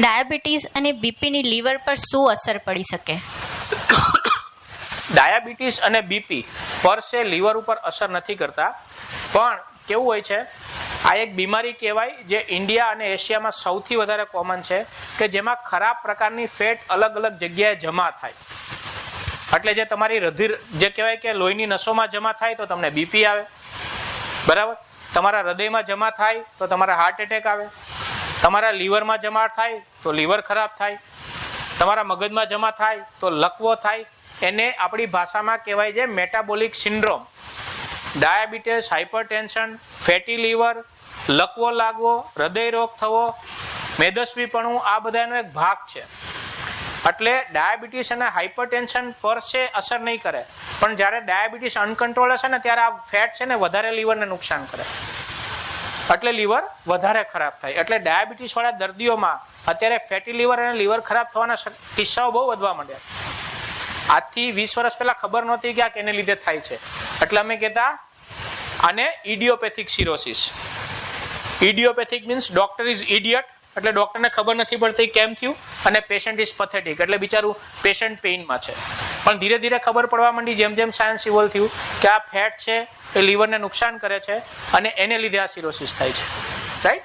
Diabetes અને બીપીની liver પર શું અસર પડી શકે? ડાયાબિટીસ અને બીપી પર સે લીવર ઉપર અસર નથી કરતા. પણ કેવું હોય છે? આ એક બીમારી કહેવાય જે ઇન્ડિયા અને એશિયામાં સૌથી વધારે કોમન છે કે જેમાં ખરાબ પ્રકારની ફેટ અલગ અલગ જગ્યાએ જમા થાય. એટલે જે તમારી રધિર જે કહેવાય કે લોહીની નસોમાં જમા થાય તો તમને બીપી આવે. બરાબર? તમારા હૃદયમાં જમા થાય તો તમારા હાર્ટ એટેક આવે. તમારા લીવરમાં જમા થાય તો લીવર ખરાબ થાય. તમારા મગજમાં જમા થાય તો લકવો થાય. એને આપણી ભાષામાં કહેવાય છે metabolic syndrome diabetes hypertension fatty liver લકવો લાગવો, હૃદય રોગ થવો, મેદસ્વીપણું આ બધાનો એક ભાગ છે. એટલે ડાયાબિટીસ અને હાઇપરટેન્શન પર છે અસર નહીં કરે. પણ જ્યારે ડાયાબિટીસ અનકન્ટ્રોલ હશે ને ત્યારે આ ફેટ છે ને વધારે લીવરને નુકસાન કરે. એટલે લીવર વધારે ખરાબ થાય. એટલે ડાયાબિટીસ વાળા દર્દીઓમાં અત્યારે ફેટી લીવર અને લીવર ખરાબ થવાના કિસ્સાઓ બહુ વધવા માંડ્યા આજથી વીસ વર્ષ પહેલા ખબર નહોતી કે આ કેને લીધે થાય છે. એટલે અમે કહેતા, આને idiopathic cirrhosis idiopathic means doctor is idiot એટલે ડોક્ટરને ખબર નથી પડતી કેમ થયું. અને પેશન્ટ ઇઝ પથેટિક એટલે બિચારું પેશન્ટ પેઇનમાં છે. પણ ધીરે ધીરે ખબર પડવા માંડી જેમ જેમ સાયન્સ ઇવોલ્વ થયું કે આ ફેટ છે એ લીવરને નુકસાન કરે છે અને એને લીધે આ સિરોસિસ થાય છે. રાઈટ